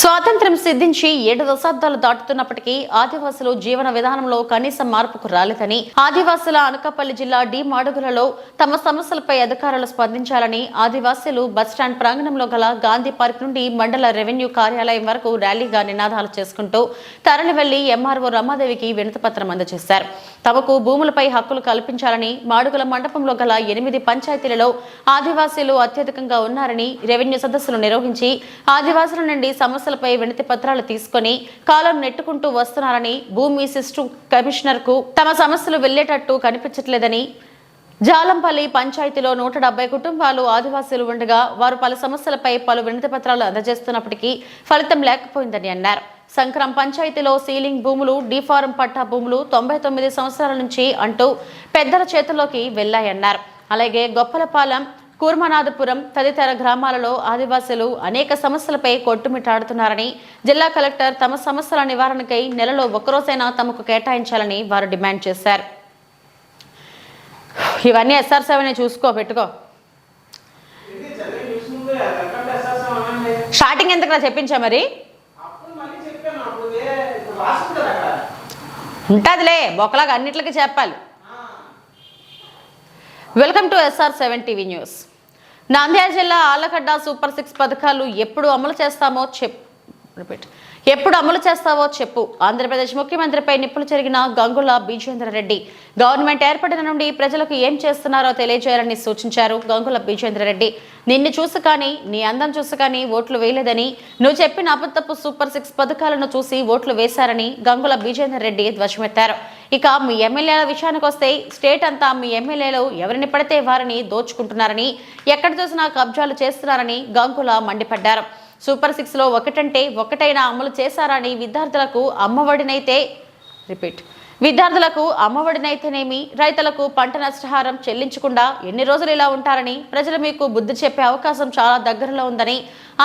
స్వాతంత్ర్యం సిద్ధించి ఏడు దశాబ్దాలు దాటుతున్నప్పటికీ ఆదివాసులు జీవన విధానంలో కనీస మార్పుకు రాలేదని ఆదివాసుల అనకాపల్లి జిల్లా డి మాడుగులలో తమ సమస్యలపై అధికారులు స్పందించాలని ఆదివాసీలు బస్టాండ్ ప్రాంగణంలో గల గాంధీ పార్క్ నుండి మండల రెవెన్యూ కార్యాలయం వరకు ర్యాలీగా నినాదాలు చేసుకుంటూ తరలి వెళ్ళి ఎంఆర్ఓ రమాదేవికి వినతిపత్రం అందజేశారు. తమకు భూములపై హక్కులు కల్పించాలని మాడుగుల మండపంలో గల ఎనిమిది పంచాయతీలలో ఆదివాసీలు అత్యధికంగా ఉన్నారని రెవెన్యూ సదస్సులు నిర్వహించి ఆదివాసుల నుండి సమస్య సమస్యలపై వినతి పత్రాలు తీసుకొని కాలం నెట్టుకుంటూ వస్తున్నారని భూమి సిస్టు కమిషనర్కు తమ సమస్యలు వెళ్ళేటట్టు కనిపించట్లేదని జాలంపల్లి పంచాయతీలో నూట డెబ్బై కుటుంబాలు ఆదివాసీలు ఉండగా వారు పలు సమస్యలపై పలు వినతి పత్రాలు అందజేస్తున్నప్పటికీ ఫలితం లేకపోయిందని అన్నారు. సంక్రం పంచాయతీలో సీలింగ్ భూములు డిఫారం పట్టా భూములు తొంభై తొమ్మిది సంవత్సరాల నుంచి అంటూ పెద్దల చేతుల్లోకి వెళ్ళాయన్నారు అలాగే గొప్పలపాలెం కూర్మనాథపురం తదితర గ్రామాలలో ఆదివాసులు అనేక సమస్యలపై కొట్టుమిట్టాడుతున్నారని జిల్లా కలెక్టర్ తమ సమస్యల నివారణకై నెలలో ఒక్కరోజైనా తమకు కేటాయించాలని వారు డిమాండ్ చేశారు. ఇవన్నీ ఎస్ఆర్ సెవెన్ చూసుకో పెట్టుకో. స్టార్టింగ్ ఎందుకు చెప్పించా మరి? ఉంటుందిలే బొక్కలాగా అన్నిటికీ చెప్పాలి. Welcome to SR seven TV news. Nandyal జిల్లా ఆలగడ్డ సూపర్ సిక్స్ పథకాలు ఎప్పుడు అమలు చేస్తామో చెప్ రిపీట్. ఎప్పుడు అమలు చేస్తావో చెప్పు. ఆంధ్రప్రదేశ్ ముఖ్యమంత్రిపై నిప్పులు చెరిగిన గంగుల బీజేంద్ర రెడ్డి. గవర్నమెంట్ ఏర్పడిన నుండి ప్రజలకు ఏం చేస్తున్నారో తెలియజేయాలని సూచించారు గంగుల బీజేంద్ర రెడ్డి. నిన్ను చూసి కానీ నీ అందం చూసి కానీ ఓట్లు వేయలేదని నువ్వు చెప్పిన అబద్ధపు సూపర్ సిక్స్ పథకాలను చూసి ఓట్లు వేశారని గంగుల బీజేంద్ర రెడ్డి ధ్వజమెత్తారు. ఇక మీ ఎమ్మెల్యేల విషయానికి వస్తే స్టేట్ అంతా మీ ఎమ్మెల్యేలు ఎవరిని పడితే వారిని దోచుకుంటున్నారని ఎక్కడ చూసినా కబ్జాలు చేస్తున్నారని గంగుల మండిపడ్డారు. సూపర్ సిక్స్లో ఒకటంటే ఒకటైనా అమలు చేశారని విద్యార్థులకు అమ్మఒడినైతే రిపీట్. విద్యార్థులకు అమ్మఒడినైతేనేమి? రైతులకు పంట నష్టహారం చెల్లించకుండా ఎన్ని రోజులు ఇలా ఉంటారని ప్రజలు మీకు బుద్ధి చెప్పే అవకాశం చాలా దగ్గరలో ఉందని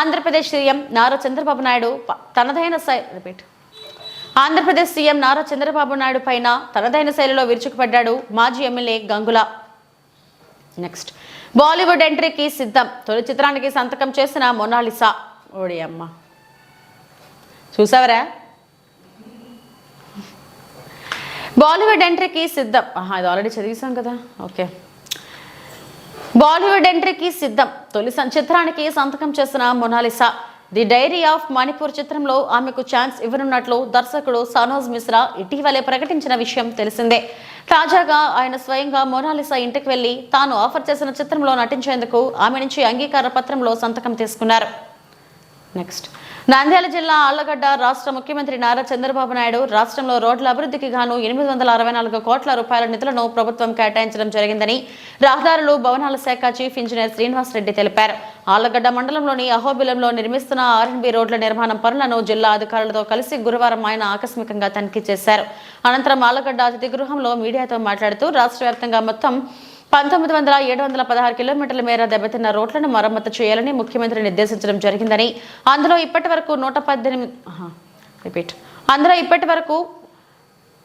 ఆంధ్రప్రదేశ్ సీఎం నారా చంద్రబాబు నాయుడు తనదైన రిపీట్. ఆంధ్రప్రదేశ్ సీఎం నారా చంద్రబాబు నాయుడు పైన తనదైన శైలిలో విరుచుకుపడ్డాడు మాజీ ఎమ్మెల్యే గంగుల. నెక్స్ట్. బాలీవుడ్ ఎంట్రీకి సిద్ధం. తొలి చిత్రానికి సంతకం చేసిన మొనాలిసా. ఓడి అమ్మ. చూసావరా? బాలీవుడ్ ఎంట్రీకి సిద్ధం. ఆహా ఇది ఆల్రెడీ చదివేశాం కదా. ఓకే. బాలీవుడ్ ఎంట్రీకి సిద్ధం. తొలి చిత్రానికి సంతకం చేసిన Monalisa. The diary of Manipur చిత్రంలో ఆమెకు ఛాన్స్ ఇవ్వనున్నట్లు దర్శకుడు సనోజ్ మిశ్రా ఇటీవలే ప్రకటించిన విషయం తెలిసిందే. తాజాగా ఆయన స్వయంగా మొనాలిసా ఇంటికి వెళ్ళి తాను ఆఫర్ చేసిన చిత్రంలో నటించేందుకు ఆమె నుంచి అంగీకార పత్రంలో సంతకం తీసుకున్నారు. నెక్స్ట్ నంద్యాల జిల్లా ఆళ్ళగడ్డ రాష్ట్ర ముఖ్యమంత్రి నారా చంద్రబాబు నాయుడు రాష్ట్రంలో రోడ్ల అభివృద్ధికి గాను ఎనిమిది వందల అరవై నాలుగు కోట్ల రూపాయల నిధులను ప్రభుత్వం కేటాయించడం జరిగిందని రహదారులు భవనాల శాఖ చీఫ్ ఇంజనీర్ శ్రీనివాస్ రెడ్డి తెలిపారు. ఆళ్ళగడ్డ మండలంలోని అహోబిలంలో నిర్మిస్తున్న ఆర్ఎన్బి రోడ్ల నిర్మాణం పనులను జిల్లా అధికారులతో కలిసి గురువారం ఆయన ఆకస్మికంగా తనిఖీ చేశారు. అనంతరం ఆళ్ళగడ్డ అతిథి గృహంలో మీడియాతో మాట్లాడుతూ రాష్ట్ర వ్యాప్తంగా మొత్తం పంతొమ్మిది వందల ఏడు వందల పదహారు కిలోమీటర్ల మేర దెబ్బతిన్న రోడ్లను మరమ్మతు చేయాలని ముఖ్యమంత్రి నిర్దేశించడం జరిగిందని. అందులో ఇప్పటి వరకు నూట పద్దెనిమిది రిపీట్. అందులో ఇప్పటి వరకు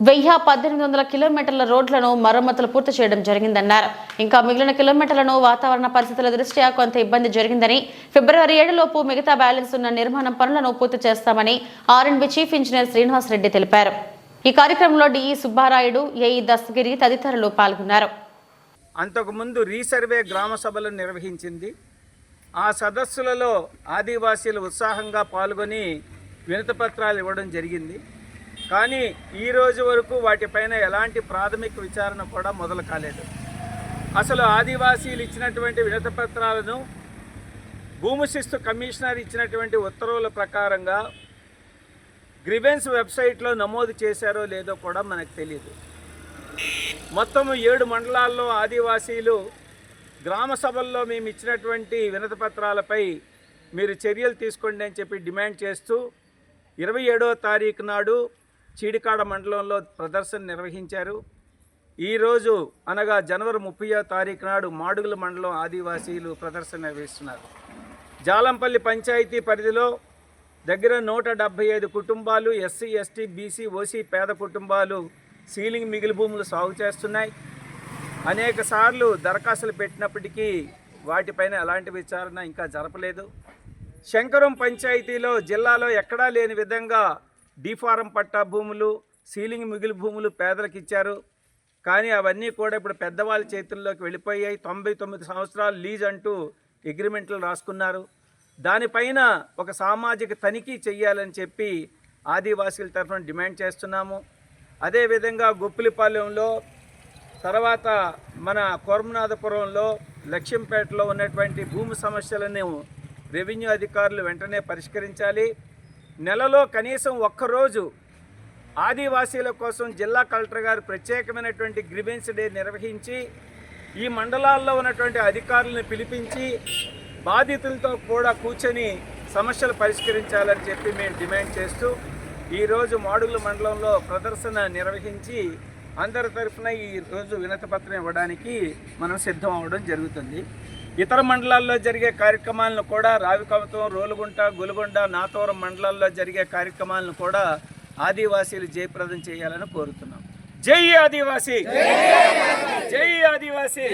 వెయ్యి పద్దెనిమిది వందల కిలోమీటర్ల రోడ్లను మరమ్మతులు పూర్తి చేయడం జరిగిందన్నారు. ఇంకా మిగిలిన కిలోమీటర్లను వాతావరణ పరిస్థితుల దృష్ట్యా కొంత ఇబ్బంది జరిగిందని. ఫిబ్రవరి ఏడులోపు మిగతా బ్యాలెన్స్ ఉన్న నిర్మాణం పనులను పూర్తి చేస్తామని ఆర్ఎండ్బి చీఫ్ ఇంజనీర్ శ్రీనివాస్ రెడ్డి తెలిపారు. ఈ కార్యక్రమంలో డిఈ సుబ్బారాయుడు ఏఈ దస్తగిరి తదితరులు పాల్గొన్నారు. అంతకుముందు రీసర్వే గ్రామ సభలు నిర్వహించింది. ఆ సదస్సులలో ఆదివాసీలు ఉత్సాహంగా పాల్గొని వినతపత్రాలు ఇవ్వడం జరిగింది. కానీ ఈ రోజు వరకు వాటిపైన ఎలాంటి ప్రాథమిక విచారణ కూడా మొదలు కాలేదు. అసలు ఆదివాసీలు ఇచ్చినటువంటి వినతపత్రాలను భూమి శిస్తు కమిషనర్ ఇచ్చినటువంటి ఉత్తర్వుల ప్రకారంగా గ్రివెన్స్ వెబ్సైట్లో నమోదు చేశారో లేదో కూడా మనకు తెలియదు మొత్తం ఏడు మండలాల్లో ఆదివాసీలు గ్రామ సభల్లో మేము ఇచ్చినటువంటి వినతి పత్రాలపై మీరు చర్యలు తీసుకోండి అని చెప్పి డిమాండ్ చేస్తూ ఇరవై ఏడవ తారీఖు నాడు చీడికాడ మండలంలో ప్రదర్శన నిర్వహించారు. ఈరోజు అనగా జనవరి ముప్పయో తారీఖు నాడు మాడుగుల మండలం ఆదివాసీలు ప్రదర్శన నిర్వహిస్తున్నారు. జాలంపల్లి పంచాయతీ పరిధిలో దగ్గర నూట డెబ్భై ఐదు కుటుంబాలు ఎస్సీ ఎస్టీ బీసీ ఓసీ పేద కుటుంబాలు సీలింగ్ మిగిలి భూములు సాగు చేస్తున్నాయి. అనేక సార్లు దరఖాస్తులు పెట్టినప్పటికీ వాటిపైన ఎలాంటి విచారణ ఇంకా జరపలేదు. శంకరం పంచాయతీలో జిల్లాలో ఎక్కడా లేని విధంగా డీఫారం పట్టా భూములు సీలింగ్ మిగిలి భూములు పేదలకు ఇచ్చారు కానీ అవన్నీ కూడా ఇప్పుడు పెద్దవాళ్ళ చేతుల్లోకి వెళ్ళిపోయాయి. తొంభై తొమ్మిది సంవత్సరాలు లీజ్ అంటూ అగ్రిమెంట్లు రాసుకున్నారు. దానిపైన ఒక సామాజిక తనిఖీ చెయ్యాలని చెప్పి ఆదివాసీల తరఫున డిమాండ్ చేస్తున్నాము. అదేవిధంగా గొప్పిలిపాలెంలో తర్వాత మన కోరమనాథపురంలో లక్ష్యంపేటలో ఉన్నటువంటి భూమి సమస్యలను రెవెన్యూ అధికారులు వెంటనే పరిష్కరించాలి. నెలలో కనీసం ఒక్కరోజు ఆదివాసీల కోసం జిల్లా కలెక్టర్ గారు ప్రత్యేకమైనటువంటి గ్రివెన్స్ డే నిర్వహించి ఈ మండలాల్లో ఉన్నటువంటి అధికారులను పిలిపించి బాధితులతో కూడా కూర్చొని సమస్యలు పరిష్కరించాలని చెప్పి మేము డిమాండ్ చేస్తూ ఈరోజు మాడుగుల మండలంలో ప్రదర్శన నిర్వహించి అందరి తరఫున ఈరోజు వినతిపత్రం ఇవ్వడానికి మనం సిద్ధం అవ్వడం జరుగుతుంది. ఇతర మండలాల్లో జరిగే కార్యక్రమాలను కూడా రావికవతం రోలుగుంట గులుగొండ నాతోరం మండలాల్లో జరిగే కార్యక్రమాలను కూడా ఆదివాసీలు జయప్రదం చేయాలని కోరుతున్నాం. జై ఆదివాసీ! జై ఆదివాసీ!